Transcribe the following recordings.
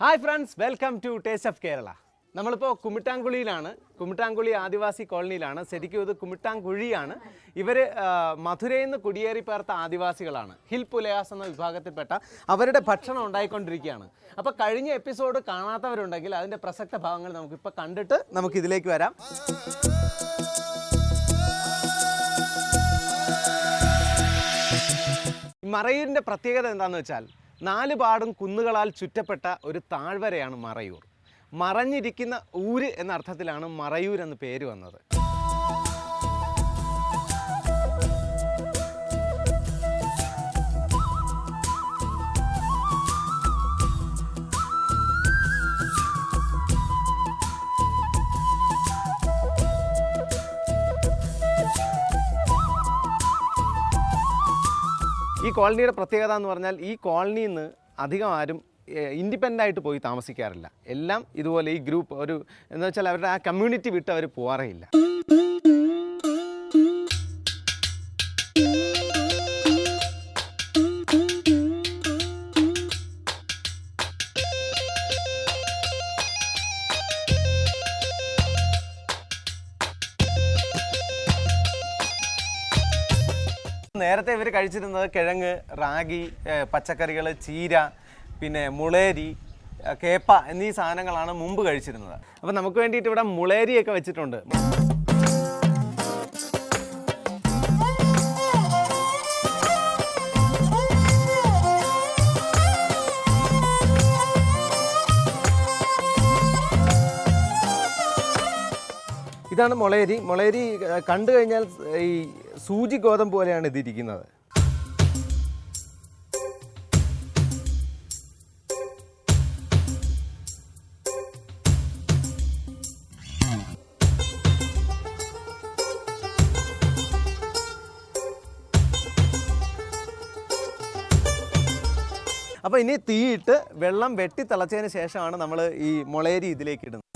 Hi friends welcome to taste of Kerala നമ്മളിപ്പോൾ കുമിട്ടാങ്കുളിയിലാണ്. കുമിട്ടാങ്കുളി ആദിവാസി കോളനിയിലാണ്. ശരിക്കും ഇത് കുമിട്ടാങ്കുഴിയാണ്. ഇവർ മധുരയിൽ നിന്ന് കുടിയേറി പേർത്ത ആദിവാസികളാണ്. ഹിൽ പുലയാസ് എന്ന വിഭാഗത്തിൽപ്പെട്ട അവരുടെ ഭക്ഷണം ഉണ്ടായിക്കൊണ്ടിരിക്കുകയാണ്. അപ്പോൾ കഴിഞ്ഞ എപ്പിസോഡ് കാണാത്തവരുണ്ടെങ്കിൽ അതിന്റെ പ്രസക്ത ഭാഗങ്ങൾ നമുക്കിപ്പോൾ കണ്ടിട്ട് നമുക്കിതിലേക്ക് വരാം. മറയൂരിന്റെ പ്രത്യേകത എന്താണെന്ന് വെച്ചാൽ നാല് പാടും കുന്നുകളാൽ ചുറ്റപ്പെട്ട ഒരു താഴ്വരയാണ് മറയൂർ. മറഞ്ഞിരിക്കുന്ന ഊര് എന്ന അർത്ഥത്തിലാണ് മറയൂർ എന്ന് പേര് വന്നത്. ഈ കോളനിയുടെ പ്രത്യേകത എന്ന് പറഞ്ഞാൽ ഈ കോളനിയിൽ നിന്ന് അധികം ആരും ഇൻഡിപെൻഡന്റ് ആയിട്ട് പോയി താമസിക്കാറില്ല. എല്ലാം ഇതുപോലെ ഈ ഗ്രൂപ്പ് ഒരു എന്ന് വെച്ചാൽ അവരുടെ ആ കമ്മ്യൂണിറ്റി വിട്ട് അവർ പോകാറേ ഇല്ല. നേരത്തെ ഇവർ കഴിച്ചിരുന്നത് കിഴങ്ങ് റാഗി പച്ചക്കറികൾ ചീര പിന്നെ മുളേരി കേപ്പ എന്നീ സാധനങ്ങളാണ് മുമ്പ് കഴിച്ചിരുന്നത്. അപ്പോൾ നമുക്ക് വേണ്ടിയിട്ട് ഇവിടെ മുളേരിയൊക്കെ വെച്ചിട്ടുണ്ട്. ഇതാണ് മുളയരി മുളയരി കണ്ടു കഴിഞ്ഞാൽ ഈ സൂചി ഗോതമ്പ് പോലെയാണ് ഇതിരിക്കുന്നത്. അപ്പോൾ ഇനി തീയിട്ട് വെള്ളം വെട്ടി തിളച്ചതിന് ശേഷമാണ് നമ്മൾ ഈ മുളയരി ഇതിലേക്ക് ഇടുന്നത്.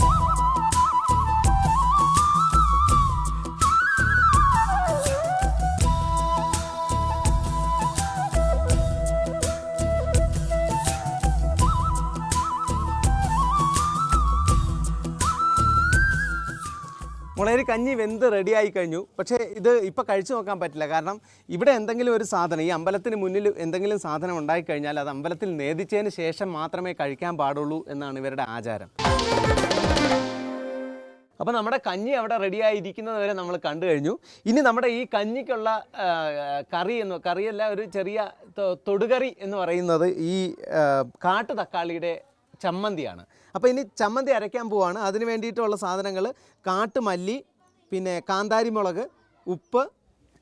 മുളയരി കഞ്ഞി വെന്ത് റെഡിയായി കഴിഞ്ഞു. പക്ഷേ ഇത് ഇപ്പോൾ കഴിച്ചു നോക്കാൻ പറ്റില്ല. കാരണം ഇവിടെ എന്തെങ്കിലും ഒരു സാധനം ഈ അമ്പലത്തിന് മുന്നിൽ എന്തെങ്കിലും സാധനം ഉണ്ടായിക്കഴിഞ്ഞാൽ അത് അമ്പലത്തിൽ നേദിച്ചതിന് ശേഷം മാത്രമേ കഴിക്കാൻ പാടുള്ളൂ എന്നാണ് ഇവരുടെ ആചാരം. അപ്പോൾ നമ്മുടെ കഞ്ഞി അവിടെ റെഡിയായിരിക്കുന്നത് വരെ നമ്മൾ കണ്ടു കഴിഞ്ഞു. ഇനി നമ്മുടെ ഈ കഞ്ഞിക്കുള്ള കറി എന്ന് കറിയല്ല ഒരു ചെറിയ തൊടുകറി എന്ന് പറയുന്നത് ഈ കാട്ടു തക്കാളിയുടെ ചമ്മന്തിയാണ്. അപ്പോൾ ഇനി ചമ്മന്തി അരയ്ക്കാൻ പോവാണ്. അതിന് വേണ്ടിയിട്ടുള്ള സാധനങ്ങൾ കാട്ടുമല്ലി പിന്നെ കാന്താരി മുളക് ഉപ്പ്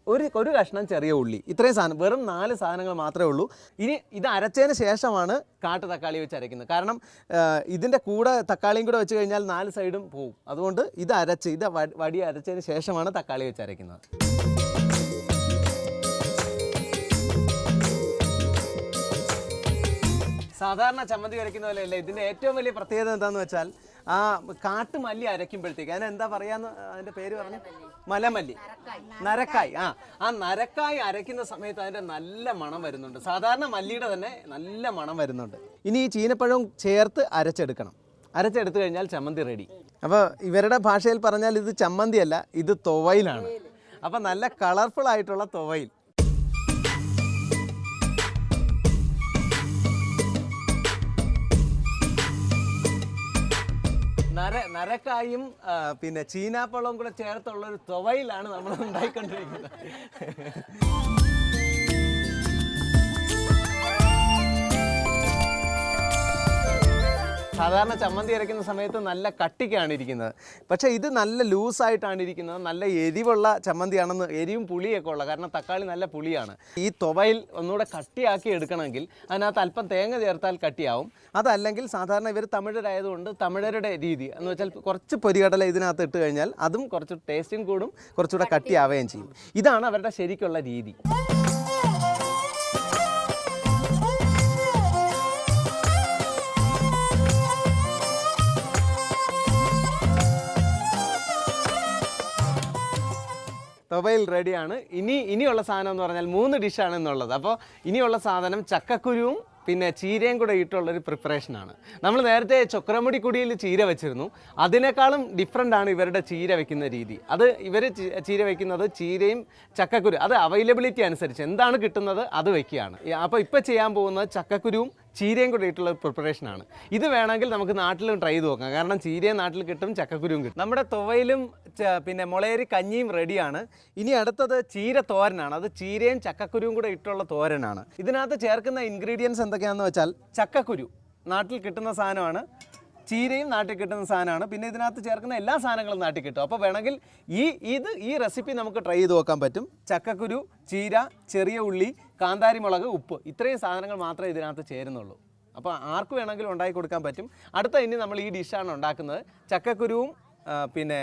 ഒരു ഒരു കഷ്ണം ചെറിയ ഉള്ളി. ഇത്രയും സാധനം വെറും നാല് സാധനങ്ങൾ മാത്രമേ ഉള്ളൂ. ഇനി ഇത് അരച്ചതിന് ശേഷമാണ് കാട്ട് തക്കാളി വെച്ച് അരയ്ക്കുന്നത്. കാരണം ഇതിന്റെ കൂടെ തക്കാളിയും കൂടെ വെച്ച് കഴിഞ്ഞാൽ നാല് സൈഡും പോവും. അതുകൊണ്ട് ഇത് അരച്ച് ഇത് വടി അരച്ചതിന് ശേഷമാണ് തക്കാളി വെച്ച് അരയ്ക്കുന്നത്. സാധാരണ ചമ്മന്തി അരയ്ക്കുന്ന പോലെയല്ല. ഇതിന്റെ ഏറ്റവും വലിയ പ്രത്യേകത എന്താണെന്ന് വെച്ചാൽ ആ കാട്ടുമല്ലി അരയ്ക്കുമ്പോഴത്തേക്ക്. അതിന് എന്താ പറയാന്ന് അതിന്റെ പേര് പറഞ്ഞു? മലമല്ലി. നരക്കായ്. ആ ആ നരക്കായ് അരയ്ക്കുന്ന സമയത്ത് അതിന്റെ നല്ല മണം വരുന്നുണ്ട്. സാധാരണ മല്ലിയുടെ തന്നെ നല്ല മണം വരുന്നുണ്ട്. ഇനി ഈ ചീനപ്പഴവും ചേർത്ത് അരച്ചെടുക്കണം. അരച്ചെടുത്തു കഴിഞ്ഞാൽ ചമ്മന്തി റെഡി അപ്പോൾ ഇവരുടെ ഭാഷയിൽ പറഞ്ഞാൽ ഇത് ചമ്മന്തി അല്ല ഇത് തുവയിലാണ്. അപ്പോൾ നല്ല കളർഫുൾ ആയിട്ടുള്ള തുവയിൽ. നര നരക്കായും പിന്നെ ചീനാപ്പഴവും കൂടെ ചേർത്തുള്ള ഒരു തുവയിലാണ് നമ്മൾ ഉണ്ടായിക്കൊണ്ടിരിക്കുന്നത്. സാധാരണ ചമ്മന്തി അരയ്ക്കുന്ന സമയത്ത് നല്ല കട്ടിക്കാണ് ഇരിക്കുന്നത്. പക്ഷേ ഇത് നല്ല ലൂസായിട്ടാണ് ഇരിക്കുന്നത്. നല്ല എരിവുള്ള ചമ്മന്തിയാണെന്ന് എരിവും പുളിയൊക്കെ ഉള്ള കാരണം തക്കാളി നല്ല പുളിയാണ്. ഈ തുവയിൽ ഒന്നുകൂടെ കട്ടിയാക്കി എടുക്കണമെങ്കിൽ അതിനകത്ത് അല്പം തേങ്ങ ചേർത്താൽ കട്ടിയാവും. അതല്ലെങ്കിൽ സാധാരണ ഇവർ തമിഴരായതുകൊണ്ട് തമിഴരുടെ രീതി എന്ന് വെച്ചാൽ കുറച്ച് പൊരികടല ഇതിനകത്ത് ഇട്ട് കഴിഞ്ഞാൽ അതും കുറച്ച് ടേസ്റ്റും കൂടും കുറച്ചുകൂടെ കട്ടിയാവുകയും ചെയ്യും. ഇതാണ് അവരുടെ ശരിക്കുള്ള രീതി. തുവയിൽ റെഡിയാണ്. ഇനി ഇനിയുള്ള സാധനം എന്ന് പറഞ്ഞാൽ മൂന്ന് ഡിഷാണ് എന്നുള്ളത്. അപ്പോൾ ഇനിയുള്ള സാധനം ചക്കക്കുരുവും പിന്നെ ചീരയും കൂടെ ഇട്ടുള്ളൊരു പ്രിപ്പറേഷനാണ് നമ്മൾ നേരത്തെ ചൊക്രമുടി കുടിയിൽ ചീര വെച്ചിരുന്നു. അതിനേക്കാളും ഡിഫറെന്റ് ആണ് ഇവരുടെ ചീര വെക്കുന്ന രീതി. അത് ഇവർ ചീര വെക്കുന്നത് ചീരയും ചക്കക്കുരു അത് അവൈലബിലിറ്റി അനുസരിച്ച്. എന്താണ് കിട്ടുന്നത്? അത് വെക്കുകയാണ്. അപ്പോൾ ഇപ്പോൾ ചെയ്യാൻ പോകുന്നത് ചക്കക്കുരുവും ചീരയും കൂടെ ഇട്ടുള്ള പ്രിപ്പറേഷനാണ് ഇത് വേണമെങ്കിൽ നമുക്ക് നാട്ടിലും ട്രൈ ചെയ്ത് നോക്കാം. കാരണം ചീരയും നാട്ടിൽ കിട്ടും ചക്കക്കുരുവും കിട്ടും. നമ്മുടെ തുവയിലും പിന്നെ മുളയരി കഞ്ഞിയും റെഡിയാണ് ഇനി അടുത്തത് ചീര തോരനാണ്. അത് ചീരയും ചക്കക്കുരുവും കൂടെ ഇട്ടുള്ള തോരനാണ്. ഇതിനകത്ത് ചേർക്കുന്ന ഇൻഗ്രീഡിയൻസ് എന്തൊക്കെയാണെന്ന് വെച്ചാൽ ചക്കക്കുരു നാട്ടിൽ കിട്ടുന്ന സാധനമാണ്. ചീരയും നാട്ടിൽ കിട്ടുന്ന സാധനമാണ്. പിന്നെ ഇതിനകത്ത് ചേർക്കുന്ന എല്ലാ സാധനങ്ങളും നാട്ടിൽ കിട്ടും. അപ്പോൾ വേണമെങ്കിൽ ഈ ഇത് ഈ റെസിപ്പി നമുക്ക് ട്രൈ ചെയ്ത് നോക്കാൻ പറ്റും. ചക്കക്കുരു ചീര ചെറിയ ഉള്ളി കാന്താരി മുളക് ഉപ്പ്. ഇത്രയും സാധനങ്ങൾ മാത്രമേ ഇതിനകത്ത് ചേരുന്നുള്ളൂ. അപ്പോൾ ആർക്ക് വേണമെങ്കിലും ഉണ്ടാക്കി കൊടുക്കാൻ പറ്റും. അടുത്ത ഇനി നമ്മൾ ഈ ഡിഷാണ് ഉണ്ടാക്കുന്നത്. ചക്കക്കുരുവും പിന്നെ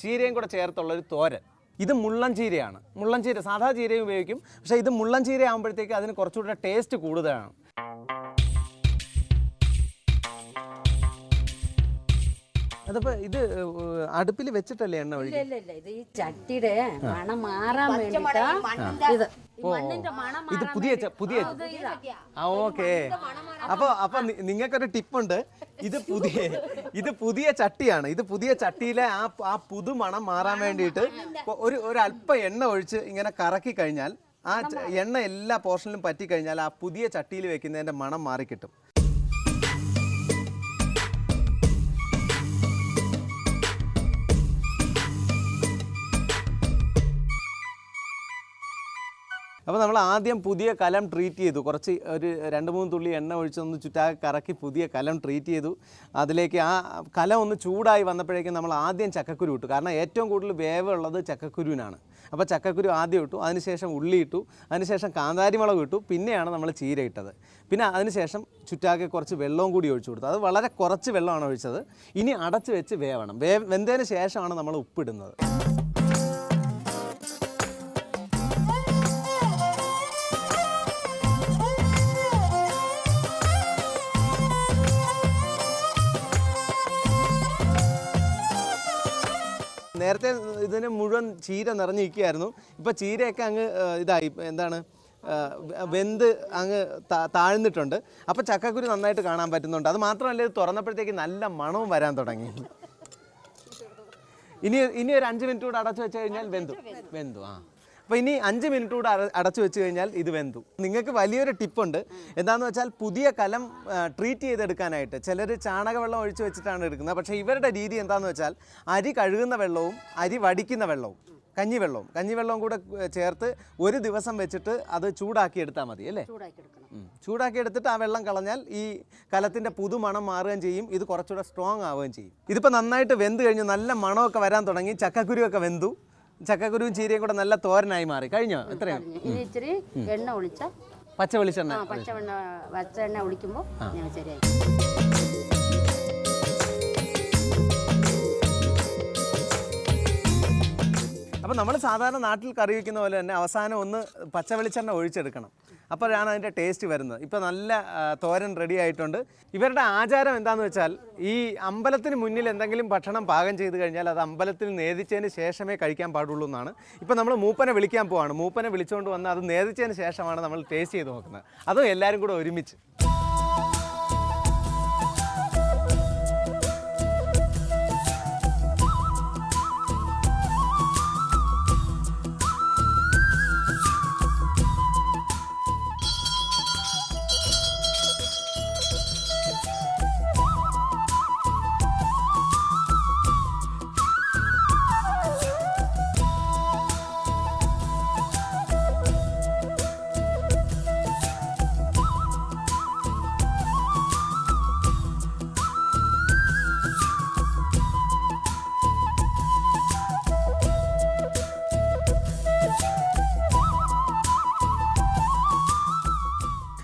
ചീരയും കൂടെ ചേർത്തുള്ളൊരു തോരൻ. ഇത് മുള്ളൻ ചീരയാണ്. മുള്ളൻ ചീര സാധാ ചീരയും ഉപയോഗിക്കും. പക്ഷേ ഇത് മുള്ളൻ ചീര ആകുമ്പോഴത്തേക്ക് അതിന് കുറച്ചുകൂടെ ടേസ്റ്റ് കൂടുതലാണ്. അതപ്പോൾ ഇത് അടുപ്പിൽ വെച്ചിട്ടല്ലേ എണ്ണ ഒഴിക്കുക ഇല്ല ഇല്ല. ഇത് ഈ ചട്ടിയുടെ മണം മാറാൻ വേണ്ടിട്ടാ ഇത്. ഈ മണ്ണിന്റെ മണം ഇത് പുതിയ ച- പുതിയ ഓക്കേ അപ്പൊ ആ ഓക്കെ. അപ്പോൾ അപ്പോൾ നിങ്ങൾക്കൊരു ടിപ്പുണ്ട്. ഇത് പുതിയ ഇത് പുതിയ ചട്ടിയാണ്. ഇത് പുതിയ ചട്ടിയിലെ ആ ആ പുതുമണം മാറാൻ വേണ്ടിയിട്ട് ഒരു ഒരു അല്പം എണ്ണ ഒഴിച്ച് ഇങ്ങനെ കറക്കി കഴിഞ്ഞാൽ ആ ച- എണ്ണ എല്ലാ പോർഷനിലും പറ്റി കഴിഞ്ഞാൽ ആ പുതിയ ചട്ടിയിൽ വെക്കുന്നതിന്റെ മണം മാറിക്കിട്ടും. അപ്പോൾ നമ്മൾ ആദ്യം പുതിയ കലം ട്രീറ്റ് ചെയ്തു. കുറച്ച് ഒരു രണ്ട് മൂന്ന് തുള്ളി എണ്ണ ഒഴിച്ചൊന്ന് ചുറ്റാകെ കറക്കി പുതിയ കലം ട്രീറ്റ് ചെയ്തു. അതിലേക്ക് ആ കലം ഒന്ന് ചൂടായി വന്നപ്പോഴേക്കും നമ്മൾ ആദ്യം ചക്കക്കുരു ഇട്ടു. കാരണം ഏറ്റവും കൂടുതൽ വേവുള്ളത് ചക്കക്കുരുവിനാണ്. അപ്പോൾ ചക്കക്കുരു ആദ്യം ഇട്ടു അതിനുശേഷം ഉള്ളി ഇട്ടു അതിനുശേഷം കാന്താരി മുളക് ഇട്ടു പിന്നെയാണ് നമ്മൾ ചീര ഇട്ടത്. പിന്നെ അതിനുശേഷം ചുറ്റാകെ കുറച്ച് വെള്ളവും കൂടി ഒഴിച്ചു കൊടുത്തു. അത് വളരെ കുറച്ച് വെള്ളമാണ് ഒഴിച്ചത്. ഇനി അടച്ച് വെച്ച് വേവണം. വേ വെന്തതിന് ശേഷമാണ് നമ്മൾ ഉപ്പിടുന്നത്. നേരത്തെ ഇതിന് മുഴുവൻ ചീര നിറഞ്ഞിരിക്കുകയായിരുന്നു. ഇപ്പോൾ ചീരയൊക്കെ അങ്ങ് ഇതായി. എന്താണ് വെന്ത് അങ്ങ് താഴ്ന്നിട്ടുണ്ട്. അപ്പോൾ ചക്കക്കുരു നന്നായിട്ട് കാണാൻ പറ്റുന്നുണ്ട്. അത് മാത്രമല്ല ഇത് തുറന്നപ്പോഴത്തേക്ക് നല്ല മണവും വരാൻ തുടങ്ങി. ഇനി ഇനി ഒരു അഞ്ച് മിനിറ്റ് കൂടെ അടച്ചു വെച്ച് കഴിഞ്ഞാൽ വെന്തു. വെന്തു ആ. അപ്പോൾ ഇനി അഞ്ച് മിനിറ്റ് കൂടെ അടച്ചു വെച്ച് കഴിഞ്ഞാൽ ഇത് വെന്തു. നിങ്ങൾക്ക് വലിയൊരു ടിപ്പുണ്ട് എന്താണെന്ന് വെച്ചാൽ പുതിയ കലം ട്രീറ്റ് ചെയ്തെടുക്കാനായിട്ട്. ചിലർ ചാണകവെള്ളം ഒഴിച്ച് വെച്ചിട്ടാണ് എടുക്കുന്നത്. പക്ഷേ ഇവരുടെ രീതി എന്താണെന്ന് വെച്ചാൽ അരി കഴുകുന്ന വെള്ളവും അരി വടിക്കുന്ന വെള്ളവും കഞ്ഞിവെള്ളവും കഞ്ഞിവെള്ളവും കൂടെ ചേർത്ത് ഒരു ദിവസം വെച്ചിട്ട് അത് ചൂടാക്കി എടുത്താൽ മതി അല്ലേ? ചൂടാക്കി എടുത്തിട്ട് ആ വെള്ളം കളഞ്ഞാൽ ഈ കലത്തിന്റെ പുതുമണം മാറുകയും ചെയ്യും. ഇത് കുറച്ചുകൂടെ സ്ട്രോങ് ആവുകയും ചെയ്യും. ഇതിപ്പോൾ നന്നായിട്ട് വെന്ത് കഴിഞ്ഞു. നല്ല മണമൊക്കെ വരാൻ തുടങ്ങി. ചക്കക്കുരുവൊക്കെ വെന്തു. ചക്കക്കുരുവും ചീരയും കൂടെ നല്ല തോരനായി മാറി. കഴിഞ്ഞോ? എത്രയാണ് ഇനി ഇച്ചിരി എണ്ണ ഒഴിച്ച പച്ച വെളിച്ചെണ്ണ. ആ പച്ചവെണ്ണ പച്ച എണ്ണ ഒഴിക്കുമ്പോൾ ഞാൻ ശരിയായി. അപ്പോൾ നമ്മൾ സാധാരണ നാട്ടിൽ കറി വയ്ക്കുന്ന പോലെ തന്നെ അവസാനം ഒന്ന് പച്ച വെളിച്ചെണ്ണ ഒഴിച്ചെടുക്കണം. അപ്പോഴാണ് അതിന്റെ ടേസ്റ്റ് വരുന്നത്. ഇപ്പോൾ നല്ല തോരൻ റെഡി ആയിട്ടുണ്ട്. ഇവരുടെ ആചാരം എന്താണെന്ന് വെച്ചാൽ ഈ അമ്പലത്തിന് മുന്നിൽ എന്തെങ്കിലും ഭക്ഷണം പാകം ചെയ്ത് കഴിഞ്ഞാൽ അത് അമ്പലത്തിൽ നേദിച്ചതിന് ശേഷമേ കഴിക്കാൻ പാടുള്ളൂ എന്നാണ്. ഇപ്പോൾ നമ്മൾ മൂപ്പനെ വിളിക്കാൻ പോവാണ്. മൂപ്പനെ വിളിച്ചുകൊണ്ട് വന്ന് അത് നേദിച്ചതിന് ശേഷമാണ് നമ്മൾ ടേസ്റ്റ് ചെയ്ത് നോക്കുന്നത്. അതും എല്ലാവരും കൂടെ ഒരുമിച്ച്.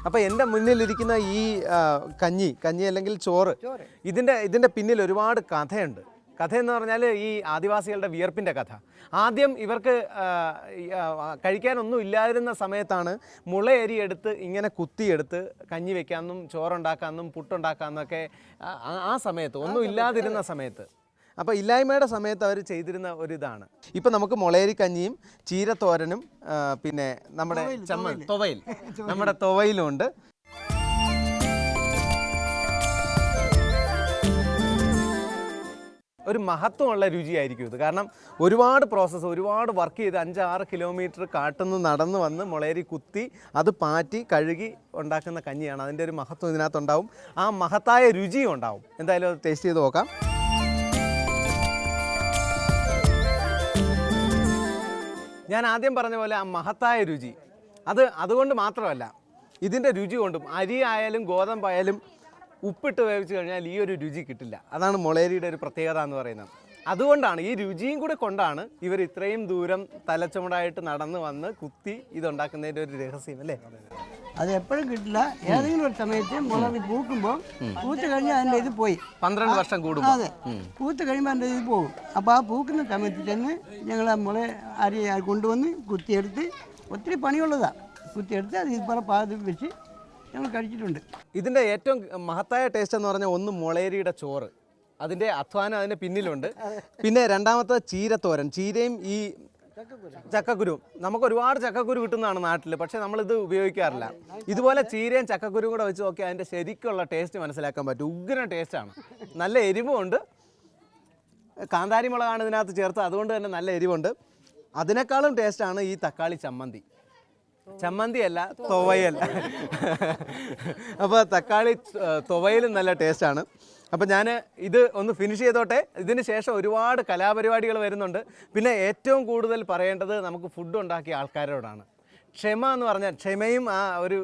അപ്പോൾ എന്റെ മുന്നിലിരിക്കുന്ന ഈ കഞ്ഞി കഞ്ഞി അല്ലെങ്കിൽ ചോറ് ഇതിന്റെ ഇതിന്റെ പിന്നിൽ ഒരുപാട് കഥയുണ്ട്. കഥ എന്ന് പറഞ്ഞാൽ ഈ ആദിവാസികളുടെ വിയർപ്പിന്റെ കഥ. ആദ്യം ഇവർക്ക് കഴിക്കാനൊന്നും ഇല്ലാതിരുന്ന സമയത്താണ് മുളയരി എടുത്ത് ഇങ്ങനെ കുത്തിയെടുത്ത് കഞ്ഞി വെക്കാമെന്നും ചോറുണ്ടാക്കാമെന്നും പുട്ടുണ്ടാക്കാമെന്നൊക്കെ ആ സമയത്ത് ഒന്നും ഇല്ലാതിരുന്ന സമയത്ത് അപ്പോൾ ഇല്ലായ്മയുടെ സമയത്ത് അവർ ചെയ്തിരുന്ന ഒരു ഇതാണ് ഇപ്പം നമുക്ക് മുളയരിക്കഞ്ഞിയും ചീരത്തോരനും പിന്നെ നമ്മുടെ ചമ്മൽ. തുവയിൽ. നമ്മുടെ തുവയിലുണ്ട്. ഒരു മഹത്വമുള്ള രുചിയായിരിക്കും ഇത്. കാരണം ഒരുപാട് പ്രോസസ്സ് ഒരുപാട് വർക്ക് ചെയ്ത് അഞ്ചാറ് കിലോമീറ്റർ കാട്ടുനിന്ന് നടന്നു വന്ന് മുളയരി കുത്തി അത് പാറ്റി കഴുകി ഉണ്ടാക്കുന്ന കഞ്ഞിയാണ്. അതിന്റെ ഒരു മഹത്വം ഇതിനകത്തുണ്ടാവും. ആ മഹത്തായ രുചിയും ഉണ്ടാവും. എന്തായാലും അത് ടേസ്റ്റ് ചെയ്ത് നോക്കാം. ഞാൻ ആദ്യം പറഞ്ഞ പോലെ ആ മഹത്തായ രുചി. അത് അതുകൊണ്ട് മാത്രമല്ല ഇതിന്റെ രുചി കൊണ്ടും അരി ആയാലും ഗോതമ്പായാലും ഉപ്പിട്ട് വേവിച്ച് കഴിഞ്ഞാൽ ഈ ഒരു രുചി കിട്ടില്ല. അതാണ് മുളേരിയുടെ ഒരു പ്രത്യേകത എന്ന് പറയുന്നത്. അതുകൊണ്ടാണ് ഈ രുചിയും കൂടെ കൊണ്ടാണ് ഇവർ ഇത്രയും ദൂരം തലച്ചുമടായിട്ട് നടന്ന് വന്ന് കുത്തി ഇതുണ്ടാക്കുന്നതിന്റെ ഒരു രഹസ്യം അല്ലേ? അത് എപ്പോഴും കിട്ടില്ല. ഏതെങ്കിലും ഒരു സമയത്ത് മുളക് പൂക്കുമ്പോൾ പൂത്ത് കഴിഞ്ഞാൽ അതിന്റെ ഇത് പോയി. പന്ത്രണ്ട് വർഷം കൂടും അതെ. പൂത്ത് കഴിയുമ്പോൾ അതിന്റെ ഇത് പോകും. അപ്പോൾ ആ പൂക്കുന്ന സമയത്ത് തന്നെ ഞങ്ങൾ ആ മുള അരി കൊണ്ടുവന്ന് കുത്തിയെടുത്ത് ഒത്തിരി പണിയുള്ളതാണ് കുത്തിയെടുത്ത് അത് ഇതുപോലെ പാതി വെച്ച് ഞങ്ങൾ കഴിച്ചിട്ടുണ്ട്. ഇതിന്റെ ഏറ്റവും മഹത്തായ ടേസ്റ്റ് എന്ന് പറഞ്ഞാൽ ഒന്ന് മുളേരിയുടെ ചോറ്. അതിന്റെ അധ്വാനം അതിന്റെ പിന്നിലുണ്ട്. പിന്നെ രണ്ടാമത്തെ ചീരത്തോരൻ. ചീരയും ഈ ചക്കക്കുരു. നമുക്ക് ഒരുപാട് ചക്കക്കുരു കിട്ടുന്നതാണ് നാട്ടിൽ പക്ഷേ നമ്മളിത് ഉപയോഗിക്കാറില്ല. ഇതുപോലെ ചീരയും ചക്കക്കുരും കൂടെ വെച്ച് നോക്കിയാൽ അതിന്റെ ശരിക്കുള്ള ടേസ്റ്റ് മനസ്സിലാക്കാൻ പറ്റും. ഉഗ്ര ടേസ്റ്റാണ് നല്ല എരിവുമുണ്ട്. കാന്താരി മുളകാണ് ഇതിനകത്ത് ചേർത്ത് അതുകൊണ്ട് തന്നെ നല്ല എരിവുണ്ട്. അതിനേക്കാളും ടേസ്റ്റാണ് ഈ തക്കാളി ചമ്മന്തി. ചമ്മന്തിയല്ല തുവയൽ. അപ്പോൾ തക്കാളി തുവയലും നല്ല ടേസ്റ്റാണ് അപ്പോൾ ഞാൻ ഇത് ഒന്ന് ഫിനിഷ് ചെയ്തോട്ടെ. ഇതിന് ശേഷം ഒരുപാട് കലാപരിപാടികൾ വരുന്നുണ്ട്. പിന്നെ ഏറ്റവും കൂടുതൽ പറയേണ്ടത് നമുക്ക് ഫുഡ് ഉണ്ടാക്കിയ ആൾക്കാരോടാണ്. ക്ഷമ എന്ന് പറഞ്ഞാൽ ക്ഷമയും ആ ഒരു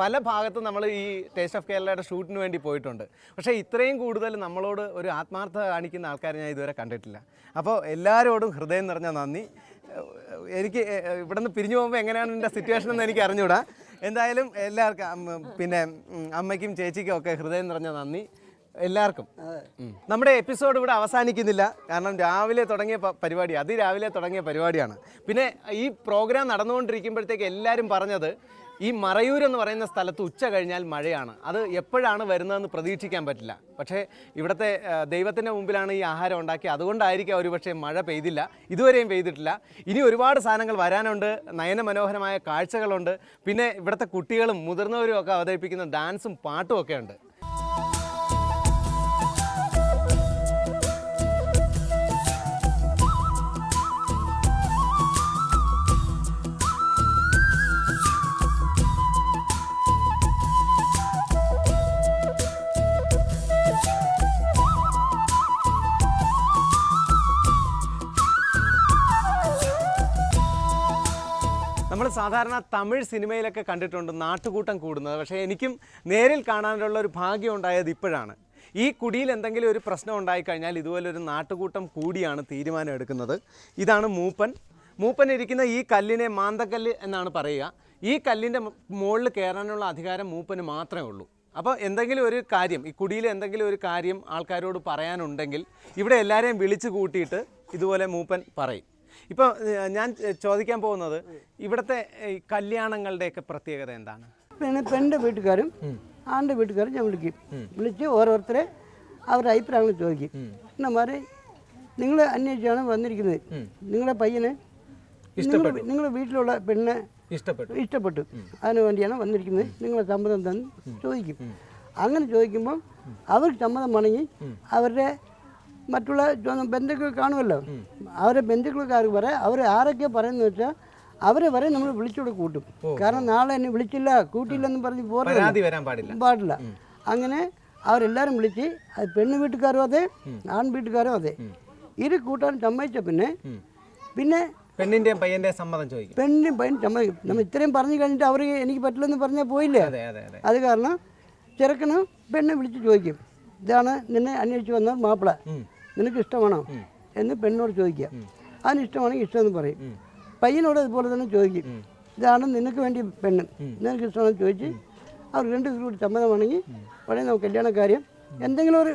പല ഭാഗത്തും നമ്മൾ ഈ ടേസ്റ്റ് ഓഫ് കേരളയുടെ ഷൂട്ടിന് വേണ്ടി പോയിട്ടുണ്ട്. പക്ഷേ ഇത്രയും കൂടുതൽ നമ്മളോട് ഒരു ആത്മാർത്ഥത കാണിക്കുന്ന ആൾക്കാരെ ഞാൻ ഇതുവരെ കണ്ടിട്ടില്ല. അപ്പോൾ എല്ലാവരോടും ഹൃദയം നിറഞ്ഞ നന്ദി. എനിക്ക് ഇവിടെ നിന്ന് പിരിഞ്ഞു പോകുമ്പോൾ എങ്ങനെയാണ് എന്റെ സിറ്റുവേഷൻ എന്ന് എനിക്ക് അറിഞ്ഞൂടാ. എന്തായാലും എല്ലാവർക്കും പിന്നെ അമ്മയ്ക്കും ചേച്ചിക്കും ഒക്കെ ഹൃദയം നിറഞ്ഞ നന്ദി. എല്ലാവർക്കും. നമ്മുടെ എപ്പിസോഡ് ഇവിടെ അവസാനിക്കുന്നില്ല. കാരണം രാവിലെ തുടങ്ങിയ പരിപാടി അതിരാവിലെ തുടങ്ങിയ പരിപാടിയാണ്. പിന്നെ ഈ പ്രോഗ്രാം നടന്നുകൊണ്ടിരിക്കുമ്പോഴത്തേക്ക് എല്ലാവരും പറഞ്ഞത് ഈ മറയൂർ എന്ന് പറയുന്ന സ്ഥലത്ത് ഉച്ച കഴിഞ്ഞാൽ മഴയാണ്. അത് എപ്പോഴാണ് വരുന്നതെന്ന് പ്രതീക്ഷിക്കാൻ പറ്റില്ല. പക്ഷേ ഇവിടുത്തെ ദൈവത്തിന്റെ മുമ്പിലാണ് ഈ ആഹാരം ഉണ്ടാക്കി അതുകൊണ്ടായിരിക്കും ഒരു പക്ഷേ മഴ പെയ്തില്ല. ഇതുവരെയും പെയ്തിട്ടില്ല. ഇനി ഒരുപാട് സാധനങ്ങൾ വരാനുണ്ട്. നയനമനോഹരമായ കാഴ്ചകളുണ്ട്. പിന്നെ ഇവിടുത്തെ കുട്ടികളും മുതിർന്നവരും ഒക്കെ അവതരിപ്പിക്കുന്ന ഡാൻസും പാട്ടും ഒക്കെ ഉണ്ട്. സാധാരണ തമിഴ് സിനിമയിലൊക്കെ കണ്ടിട്ടുണ്ട് നാട്ടുകൂട്ടം കൂടുന്നത്. പക്ഷേ എനിക്കും നേരിൽ കാണാനുള്ള ഒരു ഭാഗ്യം ഉണ്ടായത് ഇപ്പോഴാണ്. ഈ കുടിയിൽ എന്തെങ്കിലും ഒരു പ്രശ്നം ഉണ്ടായിക്കഴിഞ്ഞാൽ ഇതുപോലെ ഒരു നാട്ടുകൂട്ടം കൂടിയാണ് തീരുമാനം എടുക്കുന്നത്. ഇതാണ് മൂപ്പൻ. മൂപ്പൻ ഇരിക്കുന്ന ഈ കല്ലിനെ മാന്തക്കല്ല് എന്നാണ് പറയുക. ഈ കല്ലിന്റെ മുകളിൽ കയറാനുള്ള അധികാരം മൂപ്പന് മാത്രമേ ഉള്ളൂ. അപ്പോൾ എന്തെങ്കിലും ഒരു കാര്യം ഈ കുടിയിൽ എന്തെങ്കിലും ഒരു കാര്യം ആൾക്കാരോട് പറയാനുണ്ടെങ്കിൽ ഇവിടെ എല്ലാവരെയും വിളിച്ചു കൂട്ടിയിട്ട് ഇതുപോലെ മൂപ്പൻ പറയും. ഇപ്പോൾ ഞാൻ ചോദിക്കാൻ പോകുന്നത് ഇവിടത്തെ കല്യാണങ്ങളുടെ കല്യാണങ്ങളുടെയൊക്കെ പ്രത്യേകത എന്താണ്? പിന്നെ പെണ്ണിന്റെ വീട്ടുകാരും ആണിന്റെ വീട്ടുകാരും ഞാൻ വിളിക്കും. വിളിച്ച് ഓരോരുത്തരെ അവരുടെ അഭിപ്രായങ്ങൾ ചോദിക്കും. എന്നമാരെ നിങ്ങൾ അന്വേഷിച്ചാണ് വന്നിരിക്കുന്നത്. നിങ്ങളുടെ പയ്യനെ നിങ്ങളുടെ വീട്ടിലുള്ള പെണ്ണിനെ ഇഷ്ടപ്പെട്ടു. ഇഷ്ടപ്പെട്ടു. അതിനു വേണ്ടിയാണ് വന്നിരിക്കുന്നത്. നിങ്ങളെ സമ്മതം തന്ന് ചോദിക്കും. അങ്ങനെ ചോദിക്കുമ്പോൾ അവർക്ക് സമ്മതമാണെങ്കിൽ അവരുടെ മറ്റുള്ള ബന്ധുക്കൾ കാണുമല്ലോ. അവരെ ബന്ധുക്കൾക്കാർ പറയാം അവർ ആരൊക്കെ പറയുന്നത് വെച്ചാൽ അവരെ വരെ നമ്മൾ വിളിച്ചുകൂടെ കൂട്ടും. കാരണം നാളെ എന്നെ വിളിച്ചില്ല കൂട്ടിയില്ലെന്ന് പറഞ്ഞ് വരാൻ പാടില്ല. അങ്ങനെ അവരെല്ലാവരും വിളിച്ച് അത് പെണ്ണ് വീട്ടുകാരും അതെ ആൺ വീട്ടുകാരും അതെ. ഇരു കൂട്ടാൻ സമ്മതിച്ച പിന്നെ പിന്നെ പെണ്ണിന്റെയും പയ്യന്റെയും സമ്മതം ചോദിക്കും. പെണ്ണിനും പയ്യൻ സമ്മതിക്കും നമ്മൾ ഇത്രയും പറഞ്ഞു കഴിഞ്ഞിട്ട് അവർ എനിക്ക് പറ്റില്ലെന്ന് പറഞ്ഞാൽ പോയില്ലേ? അത് കാരണം ചെറുക്കനും പെണ്ണെ വിളിച്ച് ചോദിക്കും. ഇതാണ് നിന്നെ അന്വേഷിച്ച് വന്ന മാപ്പിള. നിനക്ക് ഇഷ്ടമാണോ എന്ന് പെണ്ണോട് ചോദിക്കുക. അതിന് ഇഷ്ടമാണെങ്കിൽ ഇഷ്ടമെന്ന് പറയും. പയ്യനോട് അതുപോലെ തന്നെ ചോദിക്കും. ഇതാണ് നിനക്ക് വേണ്ടി പെണ്ണ് നിനക്ക് ഇഷ്ടമാണെന്ന് ചോദിച്ച് അവർ രണ്ട് കൂടി സമ്മതമാണെങ്കിൽ ഉടനെ നമുക്ക് കല്യാണ കാര്യം എന്തെങ്കിലും ഒരു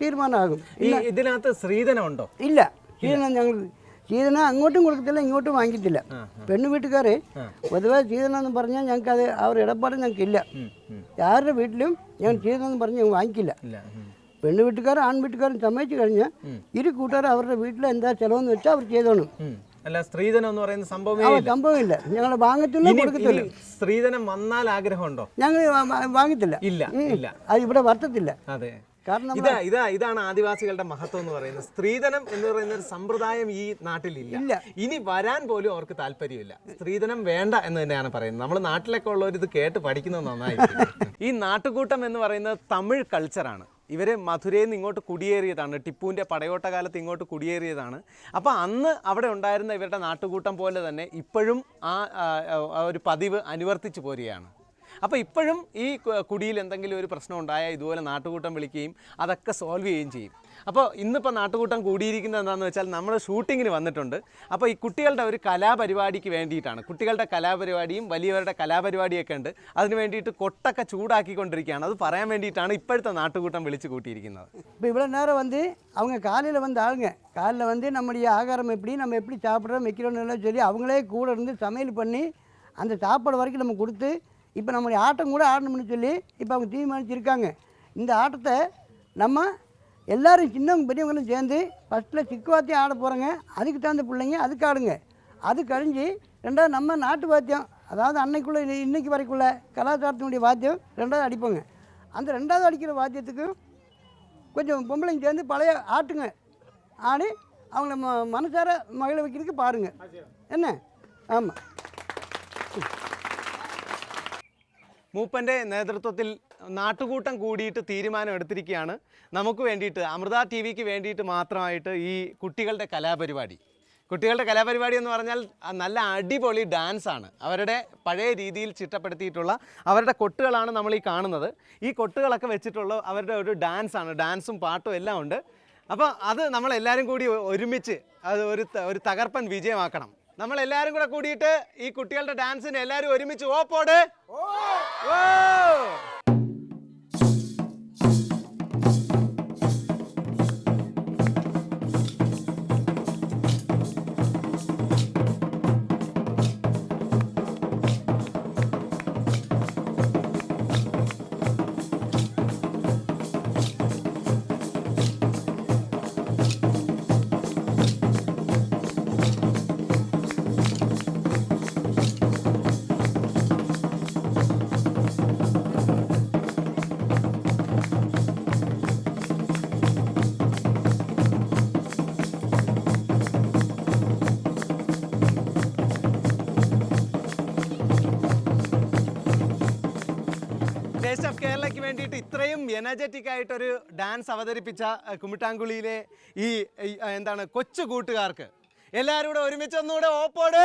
തീരുമാനമാകും. ഇതിനകത്ത് സ്ത്രീധനം ഉണ്ടോ ഇല്ല. സ്ത്രീധനം ഞങ്ങൾ സ്ത്രീധനം അങ്ങോട്ടും കൊടുക്കത്തില്ല ഇങ്ങോട്ടും വാങ്ങിക്കത്തില്ല. പെണ്ണ് വീട്ടുകാരെ പൊതുവെ സ്ത്രീധനം എന്ന് പറഞ്ഞാൽ ഞങ്ങൾക്ക് അത് ആ ഒരു ഇടപാട് ഞങ്ങൾക്കില്ല. ആരുടെ വീട്ടിലും ഞങ്ങൾ സ്ത്രീധനം എന്ന് പറഞ്ഞ് ഞങ്ങൾ വാങ്ങിക്കില്ല. പെണ്ണ് വീട്ടുകാരും ആൺ വീട്ടുകാരും സമ്മതിച്ചു കഴിഞ്ഞാൽ ഇരു കൂട്ടുകാരും അവരുടെ വീട്ടിൽ എന്താ ചെലവെന്ന് വെച്ചാൽ അവർ ചെയ്തോണം. അല്ല സ്ത്രീധനം എന്ന് പറയുന്ന സംഭവമേ ആ സംഭവമില്ല. ഞങ്ങൾ വാങ്ങത്തില്ല കൊടുക്കത്തില്ല. സ്ത്രീധനം വന്നാൽ ആഗ്രഹമുണ്ടോ? ഞങ്ങൾ വാങ്ങത്തില്ല. ഇല്ല. ഇല്ല. അത് ഇവിടെ വർത്തത്തില്ല. അതെ. കാരണം ഇതാ ഇതാ ഇതാണ് ആദിവാസികളുടെ മഹത്വം എന്ന് പറയുന്നത്. സ്ത്രീധനം എന്ന് പറയുന്ന ഒരു സമ്പ്രദായം ഈ നാട്ടിലില്ല. ഇല്ല. ഇനി വരാൻ പോലും അവർക്ക് താല്പര്യമില്ല. സ്ത്രീധനം വേണ്ട എന്ന് തന്നെയാണ് പറയുന്നത്. നമ്മൾ നാട്ടിലൊക്കെ ഉള്ളവർ ഇത് കേട്ട് പഠിക്കുന്നത് നന്നായി ഈ നാട്ടുകൂട്ടം എന്ന് പറയുന്നത് തമിഴ് കൾച്ചറാണ് ഇവർ മധുരയിൽ നിന്ന് ഇങ്ങോട്ട് കുടിയേറിയതാണ്. ടിപ്പുവിന്റെ പടയോട്ട കാലത്ത് ഇങ്ങോട്ട് കുടിയേറിയതാണ്. അപ്പോൾ അന്ന് അവിടെ ഉണ്ടായിരുന്ന ഇവരുടെ നാട്ടുകൂട്ടം പോലെ തന്നെ ഇപ്പോഴും ആ ഒരു പതിവ് അനുവർത്തിച്ചു പോരുകയാണ്. അപ്പോൾ ഇപ്പോഴും ഈ കു- കുടിയിൽ എന്തെങ്കിലും ഒരു പ്രശ്നം ഉണ്ടായാൽ ഇതുപോലെ നാട്ടുകൂട്ടം വിളിക്കുകയും അതൊക്കെ സോൾവ് ചെയ്യുകയും ചെയ്യും അപ്പോൾ ഇന്നിപ്പോൾ നാട്ടുകൂട്ടം കൂടിയിരിക്കുന്നത് എന്താണെന്ന് വെച്ചാൽ നമ്മൾ ഷൂട്ടിങ്ങിന് വന്നിട്ടുണ്ട് അപ്പോൾ ഈ കുട്ടികളുടെ ഒരു കലാപരിപാടിക്ക് വേണ്ടിയിട്ടാണ് കുട്ടികളുടെ കലാപരിപാടിയും വലിയവരുടെ കലാപരിപാടിയൊക്കെ ഉണ്ട് അതിന് വേണ്ടിയിട്ട് കൊട്ടൊക്കെ ചൂടാക്കിക്കൊണ്ടിരിക്കുകയാണ് അത് പറയാൻ വേണ്ടിയിട്ടാണ് ഇപ്പോഴത്തെ നാട്ടുകൂട്ടം விழிச்சு கூட்டியிருக்கிறது இப்போ இவ்வளோ நேரம் வந்து அவங்க காலையில் வந்து ஆளுங்க காலையில் வந்து நம்முடைய ஆகாரம் எப்படி நம்ம எப்படி சாப்பிட்றோம் வைக்கிறோம்னு எல்லாம் சொல்லி அவங்களே கூட இருந்து சமையல் பண்ணி அந்த சாப்பாடு வரைக்கும் நம்ம கொடுத்து இப்போ நம்முடைய ஆட்டம் கூட ஆடணும்னு சொல்லி இப்போ அவங்க தீர்மானிச்சிருக்காங்க. இந்த ஆட்டத்தை நம்ம எல்லாரும் சின்னவங்க பெரியவங்களும் சேர்ந்து ஃபஸ்ட்டில் சிக்குவாத்தியம் ஆட போகிறோங்க அதுக்கு தகுந்த பிள்ளைங்க அதுக்கு ஆடுங்க. அது கழிஞ்சு ரெண்டாவது நம்ம நாட்டு வாத்தியம் அதாவது அன்னைக்குள்ளே இன்னைக்கு வரைக்குள்ள கலாச்சாரத்தினுடைய வாத்தியம் ரெண்டாவது அடிப்போங்க. அந்த ரெண்டாவது அடிக்கிற வாத்தியத்துக்கு கொஞ்சம் பொம்பளைங்க சேர்ந்து பழைய ஆட்டுங்க ஆடி அவங்கள ம மனசார மகிழ வைக்கிறதுக்கு பாருங்க. என்ன? ஆமாம் മൂപ്പന്റെ നേതൃത്വത്തിൽ നാട്ടുകൂട്ടം കൂടിയിട്ട് തീരുമാനം എടുത്തിരിക്കുകയാണ്. നമുക്ക് വേണ്ടിയിട്ട് അമൃത ടി വിക്ക് വേണ്ടിയിട്ട് മാത്രമായിട്ട് ഈ കുട്ടികളുടെ കലാപരിപാടി. കുട്ടികളുടെ കലാപരിപാടി എന്ന് പറഞ്ഞാൽ നല്ല അടിപൊളി ഡാൻസ് ആണ്. അവരുടെ പഴയ രീതിയിൽ ചിട്ടപ്പെടുത്തിയിട്ടുള്ള അവരുടെ കൊട്ടുകളാണ് നമ്മൾ ഈ കാണുന്നത്. ഈ കൊട്ടുകളൊക്കെ വെച്ചിട്ടുള്ള അവരുടെ ഒരു ഡാൻസ് ആണ്. ഡാൻസും പാട്ടും എല്ലാം ഉണ്ട്. അപ്പോൾ അത് നമ്മളെല്ലാവരും കൂടി ഒരുമിച്ച് അത് ഒരു ഒരു തകർപ്പൻ വിജയമാക്കണം. നമ്മൾ എല്ലാരും കൂടെ കൂടിയിട്ട് ഈ കുട്ടികളുടെ ഡാൻസിന് എല്ലാരും ഒരുമിച്ച് ഓപ്പോട് ഓ. വേണ്ടിയിട്ട് ഇത്രയും എനർജറ്റിക് ആയിട്ടൊരു ഡാൻസ് അവതരിപ്പിച്ച കുമിട്ടാങ്കുളിയിലെ ഈ, എന്താണ് കൊച്ചു കൂട്ടുകാർക്ക് എല്ലാവരും കൂടെ ഒരുമിച്ച് ഒന്നുകൂടെ ഓപ്പോട്.